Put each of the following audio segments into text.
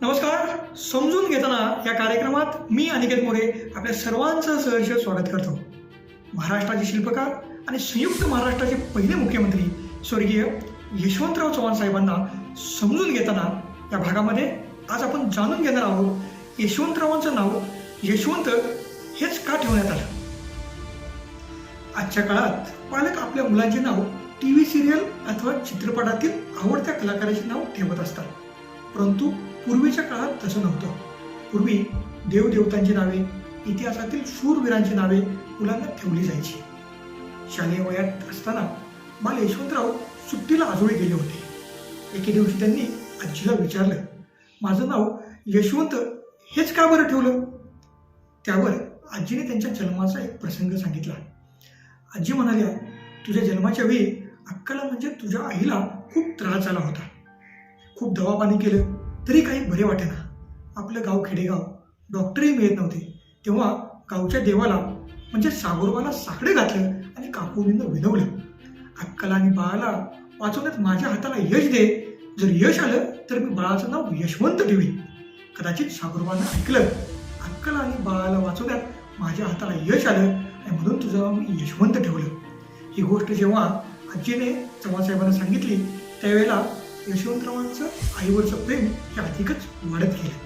नमस्कार. समजून घेताना या कार्यक्रमात मी अनिकेत मोरे आपल्या सर्वांचं सहर्ष स्वागत करतो. महाराष्ट्राचे शिल्पकार आणि संयुक्त महाराष्ट्राचे पहिले मुख्यमंत्री स्वर्गीय यशवंतराव चव्हाण साहेबांना समजून घेताना या भागामध्ये आज आपण जाणून घेणार आहोत यशवंतरावांचं नाव. यशवंत हेच का ठेवण्यात आलं? आजच्या काळात पालक आपल्या मुलांचे नाव टी व्ही सिरियल अथवा चित्रपटातील आवडत्या कलाकाराचे नाव ठेवत असतात. परंतु पूर्वीच्या काळात तसं नव्हतं. पूर्वी देवदेवतांची नावे इतिहासातील शूरवीरांची नावे मुलांना ठेवली जायची. शालेय वयात असताना बाल यशवंतराव सुट्टीला आजोळी गेले होते. एके दिवशी त्यांनी आजीला विचारलं माझं नाव यशवंत हेच का बरं ठेवलं? त्यावर आजीने त्यांच्या जन्माचा एक प्रसंग सांगितला. आजी म्हणाल्या तुझ्या जन्माच्या वेळी अक्काला म्हणजे तुझ्या आईला खूप त्रास झाला होता. खूप दवापाणी केलं तरी काही बरे वाटेना. आपलं गाव खेडेगाव. डॉक्टरही मिळत नव्हते. तेव्हा गावच्या देवाला म्हणजे सागोरबाला साकडे घातलं आणि काकुलीनं विनवलं. अक्काला आणि बाळाला वाचवण्यात माझ्या हाताला यश दे. जर यश आलं तर मी बाळाचं नाव यशवंत ठेवीन. कदाचित सागोरबानं ऐकलं. अक्काला आणि बाळाला वाचवण्यात माझ्या हाताला यश आलं आणि म्हणून तुझं नाव मी यशवंत ठेवलं. ही गोष्ट जेव्हा आजीने चव्हाणसाहेबांना सांगितली त्यावेळेला यशवंतरावांचं आईवरचं प्रेम हे अधिकच वाढत गेलं.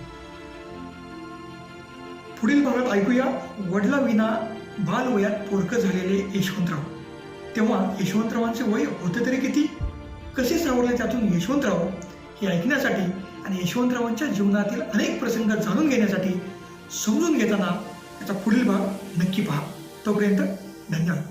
पुढील भागात ऐकूया वडिलाविना बालवयात पोरकं झालेले यशवंतराव. तेव्हा यशवंतरावांचे वय होते तरी किती? कसे सावरले त्यातून यशवंतराव? हे ऐकण्यासाठी आणि यशवंतरावांच्या जीवनातील अनेक प्रसंग जाणून घेण्यासाठी समजून घेताना याचा पुढील भाग नक्की पहा. तोपर्यंत धन्यवाद.